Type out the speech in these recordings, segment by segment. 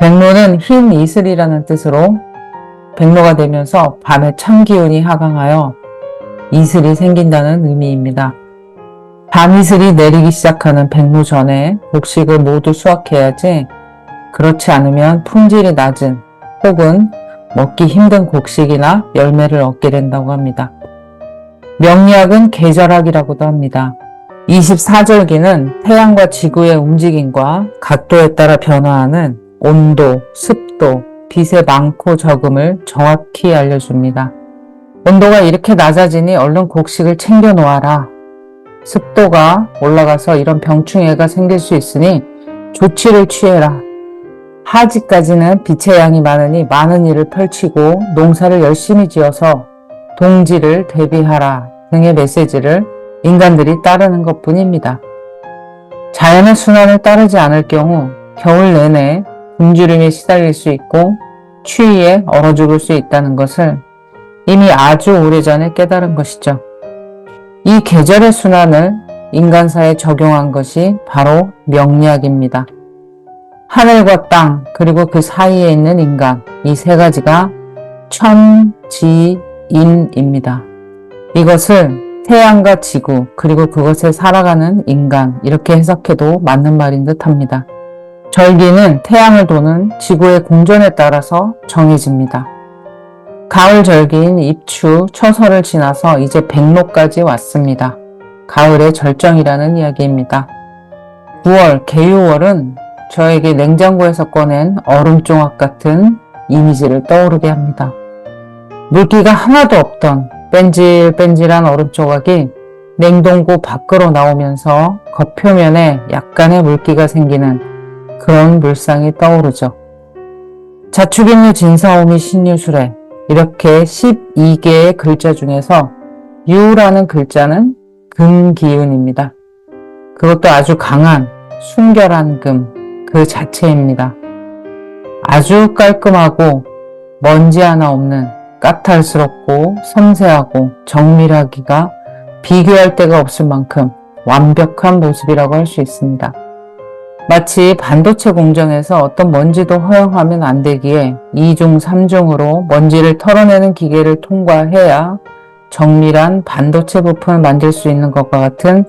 백로는 흰 이슬이라는 뜻으로 백로가 되면서 밤에 천 기운이 하강하여 이슬이 생긴다는 의미입니다. 밤이슬이 내리기 시작하는 백로 전에 곡식을 모두 수확해야지 그렇지 않으면 품질이 낮은 혹은 먹기 힘든 곡식이나 열매를 얻게 된다고 합니다. 명리학은 계절학이라고도 합니다. 24절기는 태양과 지구의 움직임과 각도에 따라 변화하는 온도, 습도, 빛의 많고 적음을 정확히 알려줍니다. 온도가 이렇게 낮아지니 얼른 곡식을 챙겨 놓아라. 습도가 올라가서 이런 병충해가 생길 수 있으니 조치를 취해라. 하지까지는 빛의 양이 많으니 많은 일을 펼치고 농사를 열심히 지어서 동지를 대비하라 등의 메시지를 인간들이 따르는 것 뿐입니다. 자연의 순환을 따르지 않을 경우 겨울 내내 굶주림에 시달릴 수 있고 추위에 얼어 죽을 수 있다는 것을 이미 아주 오래전에 깨달은 것이죠. 이 계절의 순환을 인간사에 적용한 것이 바로 명리학입니다. 하늘과 땅, 그리고 그 사이에 있는 인간, 이 세 가지가 천, 지, 인입니다. 이것을 태양과 지구, 그리고 그것에 살아가는 인간, 이렇게 해석해도 맞는 말인 듯 합니다. 절기는 태양을 도는 지구의 공전에 따라서 정해집니다. 가을 절기인 입추, 처서를 지나서 이제 백로까지 왔습니다. 가을의 절정이라는 이야기입니다. 9월, 개유월은 저에게 냉장고에서 꺼낸 얼음종합 같은 이미지를 떠오르게 합니다. 물기가 하나도 없던 뺀질뺀질한 얼음 조각이 냉동고 밖으로 나오면서 겉표면에 약간의 물기가 생기는 그런 물상이 떠오르죠. 자축인류 진사오미 신유술에 이렇게 12개의 글자 중에서 유라는 글자는 금기운입니다. 그것도 아주 강한 순결한 금, 그 자체입니다. 아주 깔끔하고 먼지 하나 없는 까탈스럽고 섬세하고 정밀하기가 비교할 데가 없을 만큼 완벽한 모습이라고 할 수 있습니다. 마치 반도체 공정에서 어떤 먼지도 허용하면 안 되기에 2중, 3중으로 먼지를 털어내는 기계를 통과해야 정밀한 반도체 부품을 만들 수 있는 것과 같은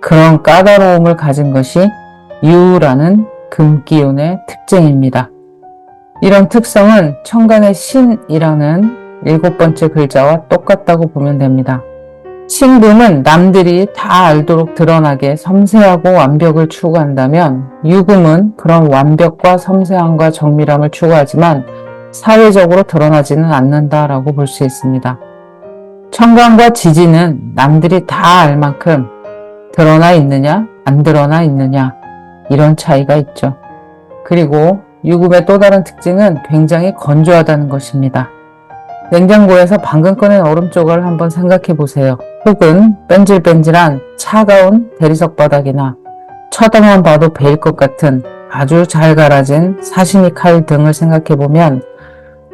그런 까다로움을 가진 것이 유라는 금기운의 특징입니다. 이런 특성은 천간의 신이라는 일곱 번째 글자와 똑같다고 보면 됩니다. 신금은 남들이 다 알도록 드러나게 섬세하고 완벽을 추구한다면 유금은 그런 완벽과 섬세함과 정밀함을 추구하지만 사회적으로 드러나지는 않는다라고 볼 수 있습니다. 천간과 지지는 남들이 다 알 만큼 드러나 있느냐 안 드러나 있느냐 이런 차이가 있죠. 그리고 유금의 또 다른 특징은 굉장히 건조하다는 것입니다. 냉장고에서 방금 꺼낸 얼음 조각을 한번 생각해 보세요. 혹은 뺀질뺀질한 차가운 대리석 바닥이나 쳐다만 봐도 베일 것 같은 아주 잘 갈아진 사시미 칼 등을 생각해 보면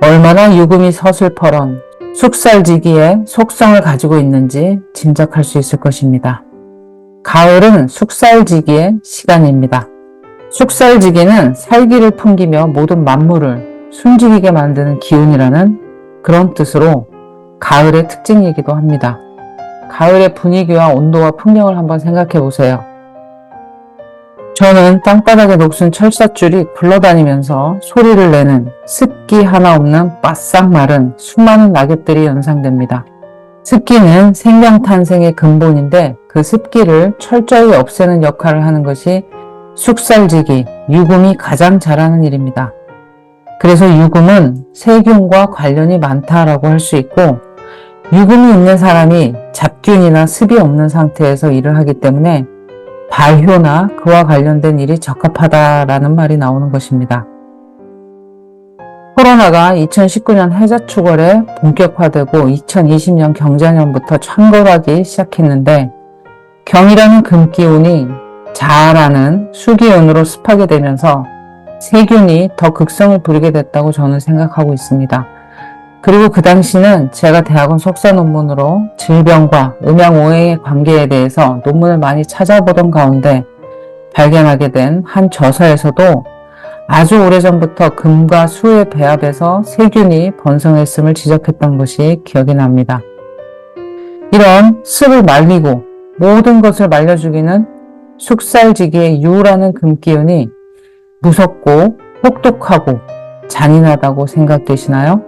얼마나 유금이 서슬퍼런 숙살지기의 속성을 가지고 있는지 짐작할 수 있을 것입니다. 가을은 숙살지기의 시간입니다. 숙살지기는 살기를 풍기며 모든 만물을 숨지기게 만드는 기운이라는 그런 뜻으로 가을의 특징이기도 합니다. 가을의 분위기와 온도와 풍경을 한번 생각해 보세요. 저는 땅바닥에 녹슨 철사줄이 굴러다니면서 소리를 내는 습기 하나 없는 바싹 마른 수많은 낙엽들이 연상됩니다. 습기는 생명 탄생의 근본인데 그 습기를 철저히 없애는 역할을 하는 것이 숙살지기, 유금이 가장 잘하는 일입니다. 그래서 유금은 세균과 관련이 많다라고 할 수 있고 유금이 있는 사람이 잡균이나 습이 없는 상태에서 일을 하기 때문에 발효나 그와 관련된 일이 적합하다라는 말이 나오는 것입니다. 코로나가 2019년 해자축월에 본격화되고 2020년 경자년부터 창궐하기 시작했는데 경이라는 금기운이 자아라는 수기운으로 습하게 되면서 세균이 더 극성을 부리게 됐다고 저는 생각하고 있습니다. 그리고 그 당시는 제가 대학원 석사 논문으로 질병과 음양오해의 관계에 대해서 논문을 많이 찾아보던 가운데 발견하게 된 한 저서에서도 아주 오래전부터 금과 수의 배합에서 세균이 번성했음을 지적했던 것이 기억이 납니다. 이런 습을 말리고 모든 것을 말려 죽이는 숙살지기의 유라는 금기운이 무섭고 혹독하고 잔인하다고 생각되시나요?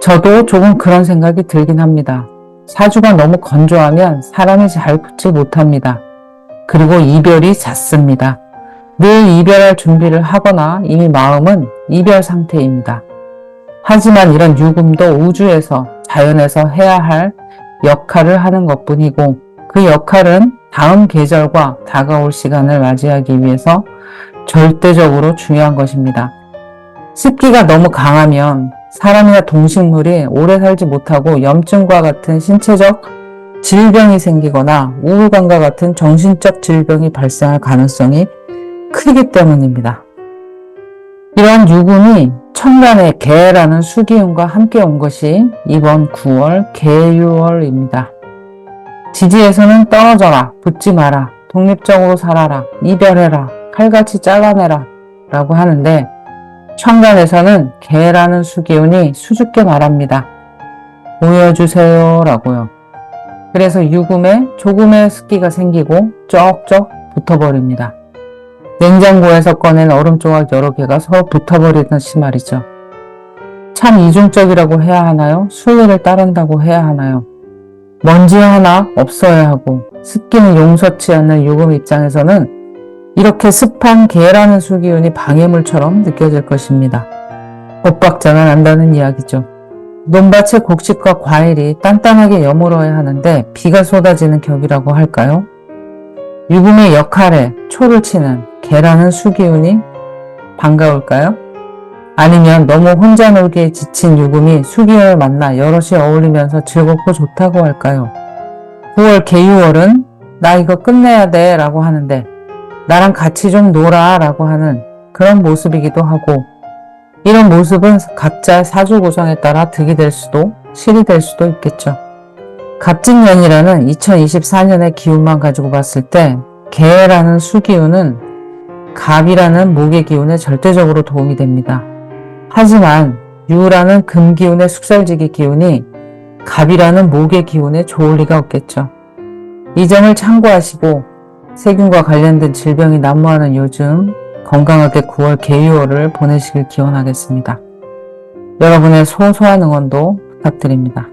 저도 조금 그런 생각이 들긴 합니다. 사주가 너무 건조하면 사람이 잘 붙지 못합니다. 그리고 이별이 잦습니다. 늘 이별할 준비를 하거나 이미 마음은 이별 상태입니다. 하지만 이런 유금도 우주에서 자연에서 해야 할 역할을 하는 것 뿐이고 그 역할은 다음 계절과 다가올 시간을 맞이하기 위해서 절대적으로 중요한 것입니다. 습기가 너무 강하면 사람이나 동식물이 오래 살지 못하고 염증과 같은 신체적 질병이 생기거나 우울감과 같은 정신적 질병이 발생할 가능성이 크기 때문입니다. 이러한 유금이 천간의 개라는 수기운과 함께 온 것이 이번 9월 개유월입니다. 지지에서는 떨어져라, 붙지 마라, 독립적으로 살아라, 이별해라, 칼같이 잘라내라 라고 하는데 천간에서는 개라는 수기운이 수줍게 말합니다. 모여주세요 라고요. 그래서 유금에 조금의 습기가 생기고 쩍쩍 붙어버립니다. 냉장고에서 꺼낸 얼음 조각 여러 개가 서로 붙어버리듯이 말이죠. 참 이중적이라고 해야 하나요? 순리를 따른다고 해야 하나요? 먼지 하나 없어야 하고 습기는 용서치 않는 유금 입장에서는 이렇게 습한 개라는 수기운이 방해물처럼 느껴질 것입니다. 엇박자가 난다는 이야기죠. 논밭의 곡식과 과일이 단단하게 여물어야 하는데 비가 쏟아지는 격이라고 할까요? 유금의 역할에 초를 치는 개라는 수기운이 반가울까요? 아니면 너무 혼자 놀기에 지친 유금이 수기운을 만나 여럿이 어울리면서 즐겁고 좋다고 할까요? 9월 개유월은 나 이거 끝내야 돼 라고 하는데 나랑 같이 좀 놀아 라고 하는 그런 모습이기도 하고 이런 모습은 각자 사주 구성에 따라 득이 될 수도 실이 될 수도 있겠죠. 갑진년이라는 2024년의 기운만 가지고 봤을 때 개라는 수기운은 갑이라는 목의 기운에 절대적으로 도움이 됩니다. 하지만 유라는 금기운의 숙살지기 기운이 갑이라는 목의 기운에 좋을 리가 없겠죠. 이 점을 참고하시고 세균과 관련된 질병이 난무하는 요즘 건강하게 9월 개유월을 보내시길 기원하겠습니다. 여러분의 소소한 응원도 부탁드립니다.